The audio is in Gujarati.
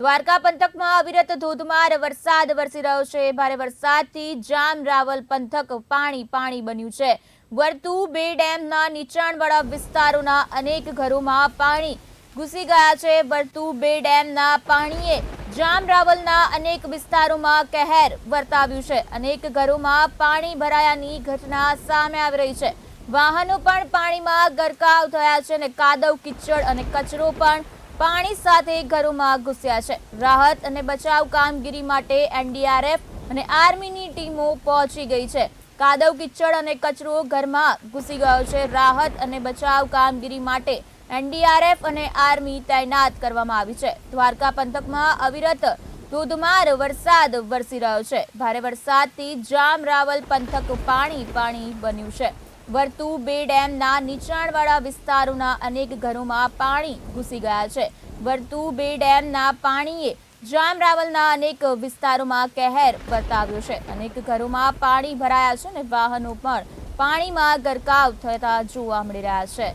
દ્વારકા પંથકમાં અવિરત ધોધમાર વરસાદ વરસી રહ્યો છે. ભારે વરસાદથી જામ રાવલ પંથક પાણી પાણી બન્યું છે. વર્તુ બે ડેમના નીચાણવાળા વિસ્તારોના અનેક ઘરોમાં પાણી ઘૂસી ગયા છે. વર્તુ બે ડેમના પાણીએ જામ રાવલના અનેક વિસ્તારોમાં કહેર વર્તાવ્યું છે. અનેક ઘરોમાં પાણી ભરાયાની ઘટના સામે આવી રહી છે. વાહનો પણ પાણીમાં ગરકાવ થયા છે અને કાદવ, કિચડ અને કચરો પણ પાણી સાથે ઘરોમાં ઘૂસ્યા છે. રાહત અને બચાવ કામગીરી માટે એનડીઆરએફ અને આર્મીની ટીમો પહોંચી ગઈ છે. કાદવ કિચડ અને કચરો ઘરમાં ઘૂસી ગયો છે. રાહત અને બચાવ કામગીરી માટે એનડીઆરએફ અને આર્મી તૈનાત કરવામાં આવી છે. દ્વારકા પંથકમાં અવિરત ધોધમાર વરસાદ વરસી રહ્યો છે. ભારે વરસાદથી જામ રાવલ પંથક પાણી પાણી બન્યું છે. વર્તુ બે ડેમના નીચાણવાળા વિસ્તારોના અનેક ઘરોમાં પાણી ઘૂસી ગયા છે. વર્તુ બે ડેમના પાણીએ જામ રાવલના અનેક વિસ્તારોમાં કહેર વર્તાવ્યો છે. અનેક ઘરોમાં પાણી ભરાયા છે અને વાહનો પણ પાણીમાં ગરકાવ થતા જોવા મળી રહ્યા છે.